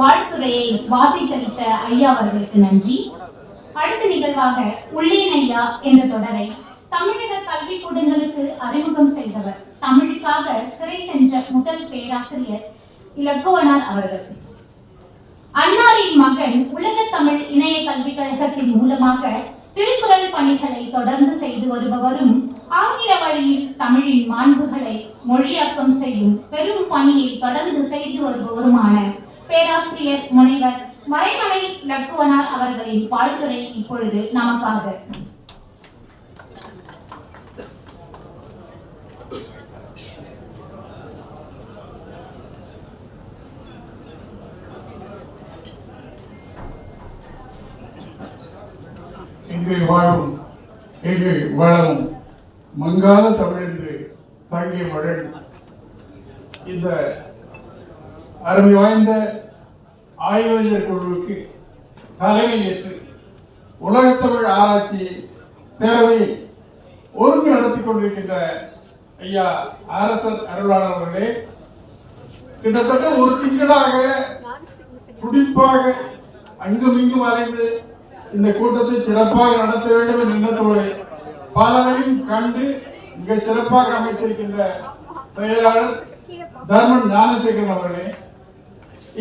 வாழ்த்துறையை வாசித்தளித்த ஐயா அவர்களுக்கு நன்றி. அடுத்த நிகழ்வாக உள்ளேன் ஐயா என்ற தொடரை தமிழக கல்விக்கூடங்களுக்கு அறிமுகம் செய்தவர் தமிழுக்காக சிறை சென்ற முதல் பேராசிரியர் இலக்குவனார் அவர்கள். அன்னாரின் மகன் உலக தமிழ் இணைய கல்விக் கழகத்தின் மூலமாக திருக்குறள் பணிகளை தொடர்ந்து செய்து வருபவரும் ஆங்கில வழியில் தமிழின் மாண்புகளை மொழியாக்கம் செய்யும் பெரும் பணியை தொடர்ந்து செய்து வருபவருமான பேராசிரியர் முனைவர் மறைமலை லக்குவனார் அவர்களின் பாடுதுறை இப்பொழுது நமக்காக. இங்கே வாழும் இங்கு வளரும் மங்காத தமிழென்று சங்கிய மழை இந்த அருமை வாய்ந்த ஆய்வறிஞர் குழுவுக்கு தலைமை ஏற்று உலகத்தமிழ் ஆராய்ச்சி பேரவை ஒருங்கு நடத்தி கொண்டிருக்கின்ற ஐயா அரசர் அருளாளர் அவர்களே கிட்டத்தட்ட ஒரு திங்களாக துடிப்பாக அங்கும் இங்கும் அலைந்து இந்த கூட்டத்தை சிறப்பாக நடத்த வேண்டும் என்ற எண்ணத்தோடு பலரையும் கண்டு மிக சிறப்பாக அமைத்திருக்கின்ற செயலாளர் தர்மன் ஞானசேகரன் அவர்களே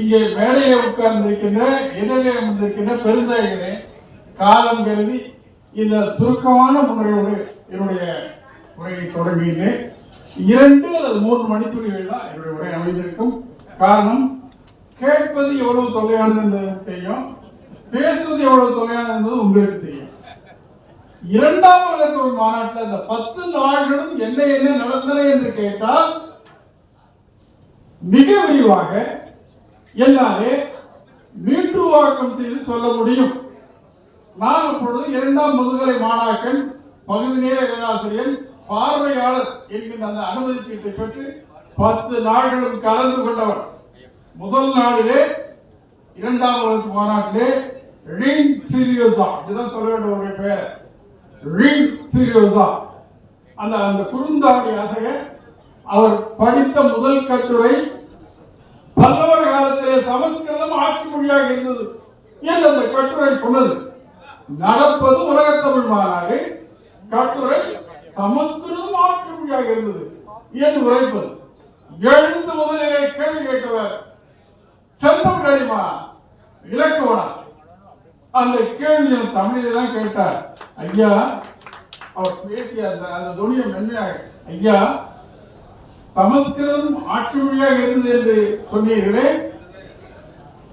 இங்கே மேடையை உட்கார்ந்திருக்கின்ற எதிரிலே அமர்ந்திருக்கின்ற பெருந்தாய்களே காலம் கருதி இந்த சுருக்கமான முறையோடு என்னுடைய உரையை தொடங்குகிறேன். இரண்டு அல்லது மூன்று மணித்துளிகள் தான் என்னுடைய உரை அமைந்திருக்கும். காரணம் கேட்பது எவ்வளவு தொகையானது என்பது தெரியும். பேசுவது எவ்வளவு தொகையானது என்பது உங்களுக்கு தெரியும். இரண்டாம் உலகத்தொழில் மாநாட்டில் அந்த பத்து நாள்களும் என்ன என்ன நடந்தன என்று கேட்டால் மிக விரிவாக என்னாலே மீட்டுருவாக்கம் செய்து சொல்ல முடியும். நான் இப்பொழுது இரண்டாம் முதுகலை மாணாக்கன் பகுதி நேர பேராசிரியர் பார்வையாளர் என்கின்ற அந்த அனுமதி சீட்டை பெற்று பத்து நாட்களும் கலந்து கொண்டவர். முதல் நாளிலே இரண்டாம் வகுப்பு மாநாட்டிலே ரீன் சீரியோசா இதுதான் சொல்ல வேண்டும் உங்களுடைய பெயர். ரீன் சீரியோசா அந்த அந்த குறுந்தாடி அசைய அவர் படித்த முதல் கட்டுரை பல்லவர் காலத்திலே சமஸ்கிருதம் ஆட்சி மொழியாக இருந்தது. என்று அந்த கட்டுரை சொன்னது? நடப்பது உலகத்தமிழ் மாநாடு. கட்டுரை சமஸ்கிருதம் ஆட்சி மொழியாக இருந்தது என்று உரைப்பது. எழுந்து முதலிலே கேள்வி கேட்டவர் செல்வம் கரிமா இலக்குவனா? அந்த கேள்வி தமிழிலே தான் கேட்டார். ஐயா அவர் பேசிய அந்த அந்த துணியை மென்மையாக ஐயா சமஸ்கிருதம் ஆட்சி மொழியாக இருந்தது என்று சொன்னீர்களே.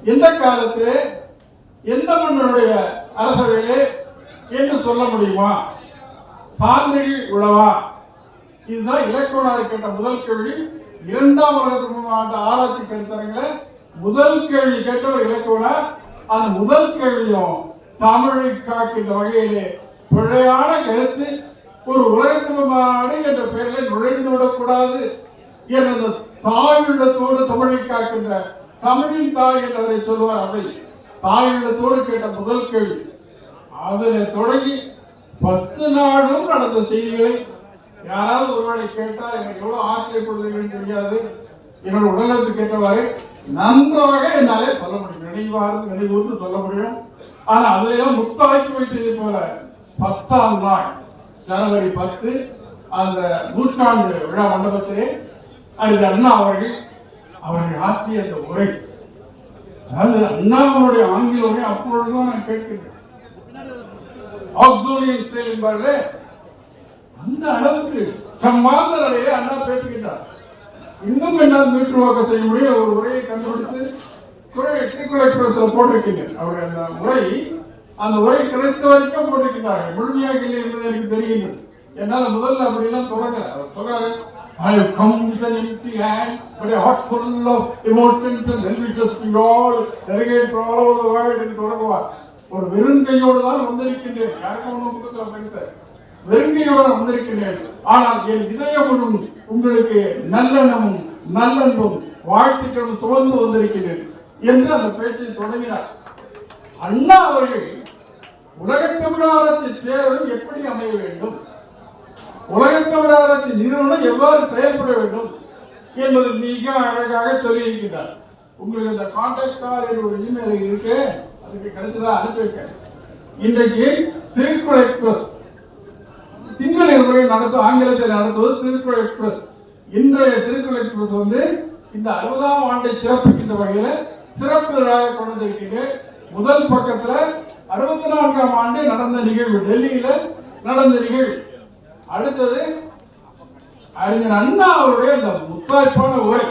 எந்த காலத்தில் எந்த மன்னனுடைய அரசவையிலே என்று சொல்ல முடியுமா? சான்றிதழ் உழவா இதுதான் இலக்கோனா இருக்கின்ற முதல் கேள்வி. இரண்டாம் உலகத்துக்கு ஆண்டு ஆராய்ச்சி கருத்தரங்களை முதல் கேள்வி கேட்ட ஒரு இலக்கோனா அந்த முதல் கேள்வியும் தமிழை காக்கின்ற வகையிலே பிழையான கருத்து ஒரு உலகத்தமிழ் என்ற பெயரில் நுழைந்து விடக்கூடாது என்ற தாயுள்ளத்தோடு தமிழை காக்கின்ற தமிழின் தாய் என்றவரை சொல்வார் அவை. தாயிடத்தோடு கேட்ட முதல் கேள்வி. அதில் தொடங்கி பத்து நாளும் நடந்த செய்திகளை யாராவது ஒருவேளை கேட்டால் எனக்கு எவ்வளவு ஆச்சரியப்படுவீங்கன்னு தெரியாது. என்னோட உடலத்துக்கு கேட்டவாறு நன்றாக என்னாலே சொல்ல முடியும். நினைவார்ந்து நினைவுன்னு சொல்ல முடியும். ஆனா அதிலெல்லாம் முத்தாய்க்கு வைத்தது போல பத்தாம் நாள் ஜனவரி பத்து அந்த நூற்றாண்டு விழா மண்டபத்திலே அறிஞர் அண்ணா அவர்கள் அவர்கள் ஆற்றிய அந்த உரை அதாவது அண்ணாவுடைய ஆங்கில உரை அப்பொழுதுதான் நான் கேட்கிறேன். ஆக்சோலியன் ஸ்டைல் என்பார்களே அந்த அளவுக்கு சம்மாந்த அண்ணா பேசுகின்றார் இன்னும் என்னால் மீட்டுருவாக்க செய்ய முடியும். ஒரு உரையை கண்டுபிடித்து திருக்குறள் போட்டிருக்கீங்க. அவர் அந்த உரை அந்த உரை கிடைத்த வரைக்கும் போட்டிருக்கிறார்கள் முழுமையாக இல்லை என்பது எனக்கு தெரியுது. என்னால் முதல்ல அப்படிலாம் தொடங்க அவர் சொல்றாரு I have come with an empty hand, but a heart full of emotions and well-wishes to you all, delegate for all over the world என்று தொடங்குவார் ஒரு வெறும் கையோடு தான் வந்திருக்கின்றேன். யாருக்கும் ஒன்றும் புத்தகத்தில் படித்த வெறுங்கையோடு வந்திருக்கின்றேன். ஆனால் என் இதயம் உங்களுக்கு நல்லெண்ணமும் நல்லன்பும் வாழ்த்துக்களும் சுமந்து வந்திருக்கிறேன் என்று அந்த பேச்சை தொடங்கினார். அண்ணா அவர்கள் உலகத் தமிழாரத்தின் பேரவை எப்படி அமைய வேண்டும்? உலகத் நிறுவனம் எவ்வாறு செயல்பட வேண்டும் என்பது மிக அழகாக சொல்லியிருக்கிறார். உங்களுக்கு இந்த கான்டாக்ட் என்னுடைய என்ற இமெயில் இருக்கு. அதுக்கு கிடைச்சதா அனுப்பி வைக்கிறேன். இன்றைக்கு திருக்குறள் எக்ஸ்பிரஸ் திங்கள் இருமுறை நடத்தும் ஆங்கிலத்தில் நடத்துவது திருக்குறள் எக்ஸ்பிரஸ் இன்றைய திருக்குறள் எக்ஸ்பிரஸ் வந்து இந்த அறுபதாம் ஆண்டை சிறப்பிக்கின்ற வகையில் சிறப்பு விழாவை கொண்டு வந்திருக்கீங்க முதல் பக்கத்தில் அறுபத்தி நான்காம் ஆண்டு நடந்த நிகழ்வு டெல்லியில் நடந்த நிகழ்வு. அடுத்தது அறிஞர் அண்ணா அவருடைய அந்த முத்தாய்ப்பான உரை.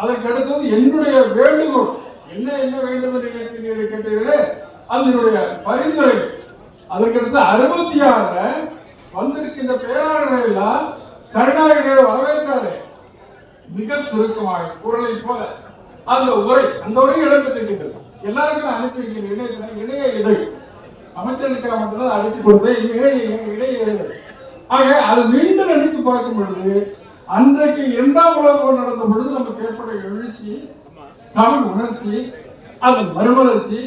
அதற்கு அடுத்தது என்னுடைய வேண்டுகோள். என்ன என்ன வேண்டும் என்று கேட்கிறீர்கள் கேட்டீர்களே? அதனுடைய பரிந்துரை. அதற்கடுத்து அறுபத்தி ஆறுல வந்திருக்கின்ற பேராளர்களை எல்லாம் கருணாநிதியை வரவேற்றாரு. மிக சுருக்கமாக குரலை போல. அந்த உரை அந்த உரை இடம்பெற்றிருக்கிறது எல்லாருக்கும் நான் அனுப்பி வைக்கிறேன். இணைய இணைய இதழ் அமைச்சருக்கு மட்டும்தான் அழைத்து கொடுத்தேன் இணைய இணைய இதழ் ஆக அது மீண்டும் நினைத்து பார்க்கும் பொழுது அன்றைக்கு இரண்டாம் உலக போர் நடந்த பொழுது நமக்கு ஏற்பட்ட எழுச்சி தமிழ் உணர்ச்சி அந்த மறுமலர்ச்சி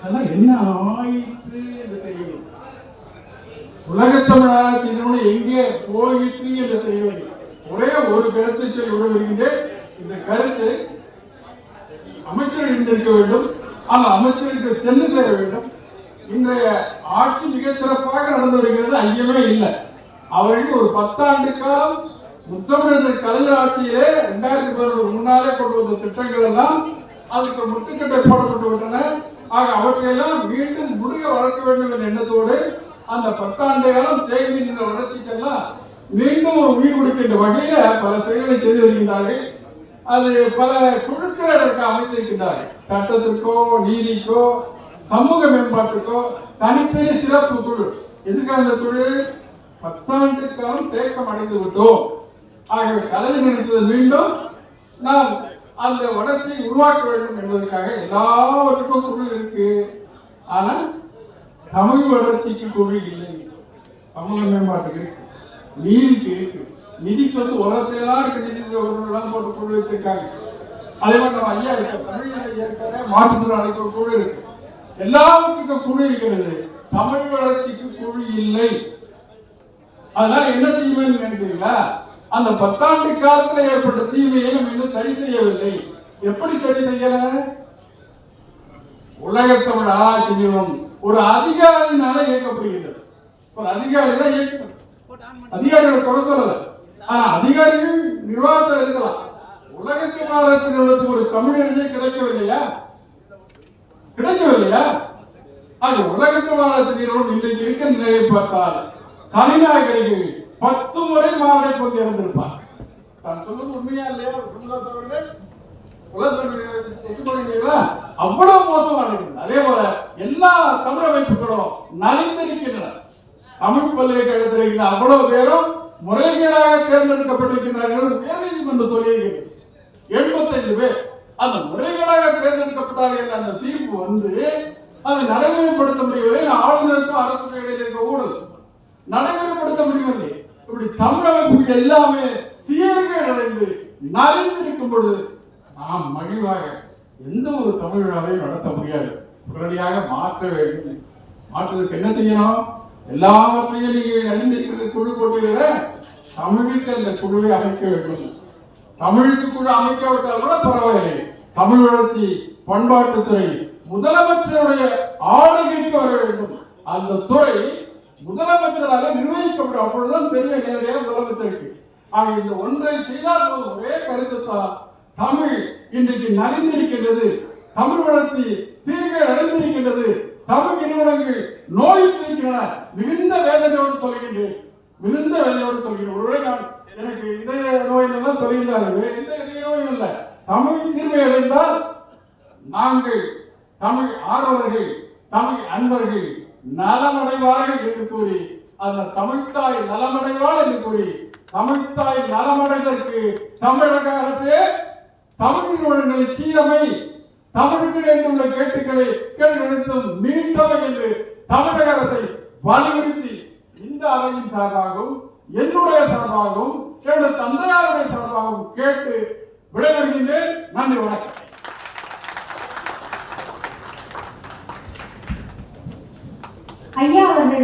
அதெல்லாம் என்ன ஆயிற்று என்று தெரியவில்லை. உலகத்தமிழாக திருமணம் எங்கே போயிற்று என்று தெரியவில்லை. ஒரே ஒரு கருத்தை சொல்லி விட இந்த கருத்து அமைச்சர் இருந்திருக்க வேண்டும் அந்த அமைச்சருக்கு சென்று சேர வேண்டும். இன்றைய ஆட்சி மிகச் சிறப்பாக நடந்து வருகிறது ஐயமே இல்லை. அவர்கள் ஒரு பத்தாண்டு காலம் முத்தமிழர் கலைஞர் ஆட்சியிலே ரெண்டாயிரத்தி பதினொன்று முன்னாலே கொண்டு வந்த திட்டங்கள் எல்லாம் அதுக்கு முட்டுக்கட்டை போடப்பட்டு விட்டன. ஆக அவற்றையெல்லாம் மீண்டும் முடிய வளர்க்க வேண்டும் என்ற எண்ணத்தோடு அந்த பத்தாண்டு காலம் தேங்கி நின்ற வளர்ச்சிக்கெல்லாம் மீண்டும் ஒரு உயிர் கொடுக்கின்ற வகையில பல செயல்களை செய்து வருகின்றார்கள். அது பல குழுக்களை அதற்கு அமைத்திருக்கின்றார்கள் சட்டத்திற்கோ நீதிக்கோ சமூக மேம்பாட்டுக்கோ தனித்தனி சிறப்பு குழு. எதுக்காக அந்த குழு? பத்தாண்டு காலம் தேக்கம் அடைந்து விட்டோம் ஆகவே கலைஞர் நினைத்தது மீண்டும் நாம் அந்த வளர்ச்சியை உருவாக்க வேண்டும் என்பதற்காக எல்லாவற்றுக்கும் குழு இருக்கு. ஆனா தமிழ் வளர்ச்சிக்கு குழு இல்லை. சமூக மேம்பாட்டுக்கு இருக்கு. நீதிக்கு இருக்கு. நிதிக்கு வந்து உலகத்திலாம் இருக்க. நிதி எல்லாம் போட்டு குழு வச்சிருக்காங்க. அதே மாதிரி நம்ம ஐயா இருக்க தமிழ் ஐயா இருக்காரு. மாற்றுத்திறனாளிக்கு ஒரு குழு இருக்கு. எல்லாத்துக்கும் குழு இருக்கிறது. தமிழ் வளர்ச்சிக்கு குழு இல்லை. அதனால என்ன தீமைன்னு நினைக்கிறீங்களா? அந்த பத்தாண்டு காலத்துல ஏற்பட்ட தீமையை நம்ம இன்னும் தடை செய்யவில்லை. எப்படி தடை செய்யல உலகத்தமிழ் ஆராய்ச்சி நிறுவனம் ஒரு அதிகாரினால இயக்கப்படுகிறது. ஒரு அதிகாரி தான் இயக்கம். அதிகாரிகள் குறை சொல்லல. ஆனா அதிகாரிகள் நிர்வாகத்தில் இருக்கலாம் உலகத்தின் ஆராய்ச்சி நிறுவனத்துக்கு ஒரு தமிழறிஞர் கிடைக்கவில்லையா? கிடைக்கவில்லையா? ஆக உலகத்தின் ஆராய்ச்சி நிறுவனம் இன்றைக்கு இருக்க நிலையை பார்த்தால் தனிநாயகர்கள் பத்து முறை மாவரை கொண்டு இறந்திருப்பார். தான் சொல்வது உண்மையா இல்லையா? அவ்வளவு மோசமாக இருக்குது அதே போல எல்லா தமிழ் அமைப்புகளும் நலிந்திருக்கின்றன தமிழ் பல்கலைக்கழகத்தில் இருக்கிற அவ்வளவு பேரும் முறைகேடாக தேர்ந்தெடுக்கப்பட்டிருக்கிறார்கள் உயர் நீதிமன்றம் சொல்லியிருக்கிறது எண்பத்தைந்து பேர். அந்த முறைகேடாக தேர்ந்தெடுக்கப்பட்டார்கள் என்ற அந்த தீர்ப்பு வந்து அதை நடைமுறைப்படுத்த முடியவில்லை. ஆளுநருக்கும் அரசுக்கும் இடையில இருக்க ஊழல் நடைமுறைப்படுத்த முடியவில்லை இப்படி தமிழ் எல்லாமே சீர்கேடு அடைந்து நலிந்திருக்கும் பொழுது நாம் மகிழ்வாக எந்த ஒரு தமிழ் விழாவையும் நடத்த முடியாது. உடனடியாக மாற்ற வேண்டும். மாற்றுவதற்கு என்ன செய்யணும்? எல்லாவற்றையும் நீங்கள் நலிந்திருக்கிற குழு போட்டீங்கள தமிழுக்கு அந்த குழுவை அமைக்க வேண்டும். தமிழுக்கு குழு அமைக்காவிட்டால் கூட பரவாயில்லை. தமிழ் வளர்ச்சி பண்பாட்டுத்துறை முதலமைச்சருடைய ஆளுகைக்கு வர வேண்டும். அந்த துறை முதலமைச்சரால நிர்வகிக்கப்படும் அப்பொழுதுதான் பெரிய நேரடியாக முதலமைச்சருக்கு ஆக இந்த ஒன்றை செய்தால் போது ஒரே கருத்து தான் தமிழ் இன்றைக்கு நலிந்திருக்கின்றது. தமிழ் வளர்ச்சி சீர்கேடு அடைந்திருக்கின்றது. தமிழ் நிறுவனங்கள் நோயிட்டிருக்கின்றன மிகுந்த வேதனையோடு சொல்கின்றேன். மிகுந்த வேதனையோடு சொல்கிறேன் ஒருவேளை நான் எனக்கு இதய நோய் எல்லாம் சொல்கின்றார்கள் எந்த இதய நோயும் இல்லை. தமிழ் சீர்மை அடைந்தால் நாங்கள் தமிழ் ஆர்வலர்கள் தமிழ் அன்பர்கள் நலமடைவார்கள் என்று கூறி அந்த தமிழ்த்தாய் நலமடைவாள் என்று கூறி தமிழ்த்தாய் நலமடைதற்கு தமிழக அரசு தமிழ் நிறுவனங்களை சீரமை தமிழுக்கு நேர்ந்துள்ள கேட்டுக்களை கேட்டெடுத்தும் மீண்டவை என்று தமிழக அரசை வலியுறுத்தி இந்த அவையின் சார்பாகவும் என்னுடைய சார்பாகவும் என்னுடைய தந்தையாருடைய சார்பாகவும் கேட்டு விடைபெறுகின்றேன். நன்றி வணக்கம். ஐயா அவர்கள்